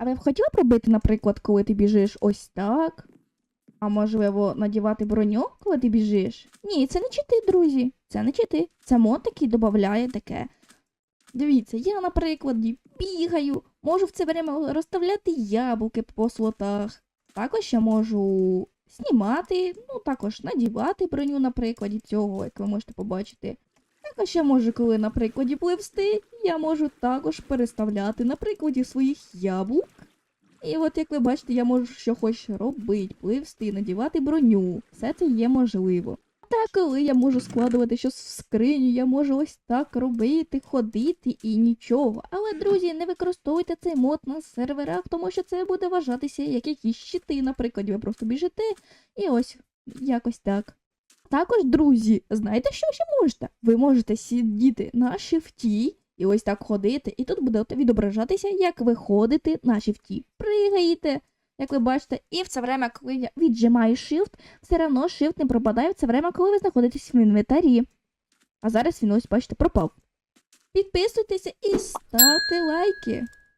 А ви б хотіли б робити, наприклад, коли ти біжиш ось так? А можливо, надівати броню, коли ти біжиш? Ні, це не чити, друзі. Це не чити. Це мод такий додає таке. Дивіться, я, наприклад, бігаю, можу в це время розставляти яблуки по слотах. Також я можу знімати, ну також надівати броню на прикладі цього, як ви можете побачити. Також я можу, коли на прикладі пливсти, я можу також переставляти на прикладі своїх яблук. І от як ви бачите, я можу що хоч робити, пливсти, надівати броню. Все це є можливо. Та коли я можу складувати щось в скриню, я можу ось так робити, ходити і нічого. Але, друзі, не використовуйте цей мод на серверах, тому що це буде вважатися як якісь щити. Наприклад, ви просто біжите і ось якось так. Також, друзі, знаєте, що ще можете? Ви можете сидіти на шифті і ось так ходити, і тут буде відображатися, як ви ходите на шифті. Пригаєте, як ви бачите, і в це время, коли я віджимаю shift, все одно shift не пропадає в це время, коли ви знаходитесь в інвентарі. А зараз він ось, бачите, пропав. Підписуйтеся і ставте лайки.